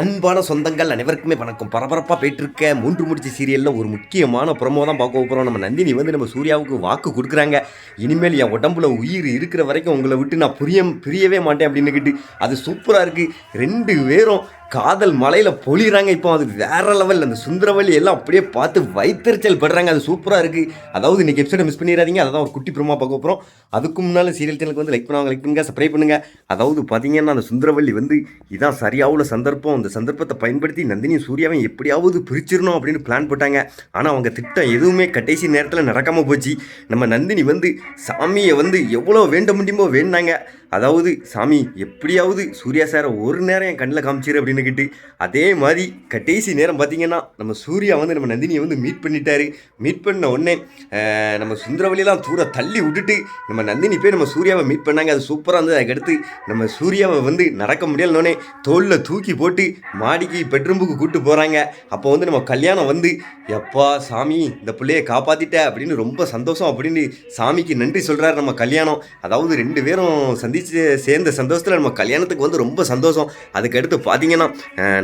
அன்பான சொந்தங்கள் அனைவருக்குமே வணக்கம். பரபரப்பாக போயிட்டுருக்க மூன்று முடிச்சு சீரியலில் ஒரு முக்கியமான ப்ரொமோ தான் பார்க்க போகிறோம் நம்ம நந்தினி வந்து நம்ம சூர்யாவுக்கு வாக்கு கொடுக்குறாங்க. இனிமேல் என் உடம்புல உயிர் இருக்கிற வரைக்கும் உங்களை விட்டு நான் புரிய பிரியவே மாட்டேன் அப்படின்னுக்கிட்டு அது சூப்பராக இருக்குது ரெண்டு பேரும் காதல் மலையில் பொழிகிறாங்க இப்போ. அது வேற லெவலில் அந்த சுந்தரவல்லி எல்லாம் அப்படியே பார்த்து வைத்தறிச்சல் படுறாங்க. அது சூப்பராக இருக்குது அதாவது இன்றைக்கி எபிசோட மிஸ் பண்ணிடாதீங்க. தான் ஒரு குட்டி பிரமா பார்க்க போகிறோம் அதுக்கு முன்னால் சீரியல் சேனலுக்கு வந்து லைக் பண்ணுவாங்க. லைக் பண்ணுங்க சப்ரை பண்ணுங்க. அதாவது பார்த்தீங்கன்னா அந்த சுந்தரவல்லி வந்து இதான் சரியாவுல சந்தர்ப்பம். அந்த சந்தர்ப்பத்தை பயன்படுத்தி நந்தினியும் சூர்யாவையும் எப்படியாவது பிரிச்சிடணும் அப்படின்னு பிளான் போட்டாங்க. ஆனால் அவங்க திட்டம் எதுவுமே கடைசி நேரத்தில் நடக்காமல் போச்சு. நம்ம நந்தினி வந்து சாமியை வந்து எவ்வளோ வேண்ட முடியுமோ வேண்டாங்க அதாவது சாமி எப்படியாவது சூர்யா சாரை ஒரு நேரம் என் கண்ணில் காமிச்சிரு அப்படின்னு கிட்டு அதே மாதிரி கடைசி நேரம் பார்த்தீங்கன்னா நம்ம சூர்யா வந்து நம்ம நந்தினியை வந்து மீட் பண்ணிட்டாரு. மீட் பண்ண உடனே நம்ம சுந்தரவழியெல்லாம் தூர தள்ளி விட்டுட்டு நம்ம நந்தினி போய் நம்ம சூர்யாவை மீட் பண்ணாங்க. அது சூப்பராக இருந்தது. அதுக்கடுத்து நம்ம சூர்யாவை வந்து நடக்க முடியலனோடனே தோளில் தூக்கி போட்டு மாடிக்கு பெட்ரூமுக்கு கூப்பிட்டு போகிறாங்க அப்போ வந்து நம்ம கல்யாணம் வந்து எப்பா சாமி இந்த பிள்ளைய காப்பாற்றிட்ட அப்படின்னு ரொம்ப சந்தோஷம் அப்படின்னு சாமிக்கு நன்றி சொல்கிறாரு நம்ம கல்யாணம். அதாவது ரெண்டு பேரும் சந்திச்சு சேர்ந்த சந்தோஷத்தில் நம்ம கல்யாணத்துக்கு வந்து ரொம்ப சந்தோஷம். அதுக்கடுத்து பார்த்தீங்கன்னா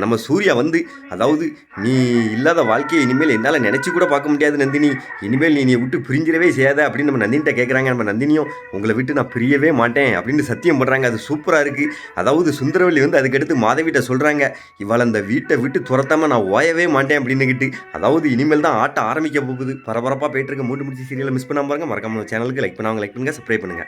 நம்ம சூர்யா வந்து அதாவது நீ இல்லாத வாழ்க்கையை இனிமேல் என்னால் நினச்சி கூட பார்க்க முடியாது நந்தினி. இனிமேல் நீ நீ விட்டு பிரிஞ்சிடவே செய்யாத அப்படின்னு நம்ம நந்தினிட்ட கேட்குறாங்க நம்ம நந்தினியும் உங்களை விட்டு நான் பிரியவே மாட்டேன் அப்படின்னு சத்தியம் பண்ணுறாங்க அது சூப்பராக இருக்குது அதாவது சுந்தரவல்லி வந்து அதுக்கடுத்து மாதவிட்ட சொல்கிறாங்க இவள் அந்த வீட்டை விட்டு துரத்தாமல் நான் ஓயவே மாட்டேன் அப்படின்னுக்கிட்டு அதாவது இனிமேல் தான் ஆட்ட ஆரம்பிக்க போகுது. பரபரப்பாக போயிட்டு இருக்க மூட்டு முடிச்சு சீரியலை மிஸ் பண்ணாமல் பாருங்க. மறக்காமல் சேனலுக்கு லைக் பண்ணுவாங்க லைக் பண்ணுங்கள் சப்ஸ்கிரைப் பண்ணுங்க.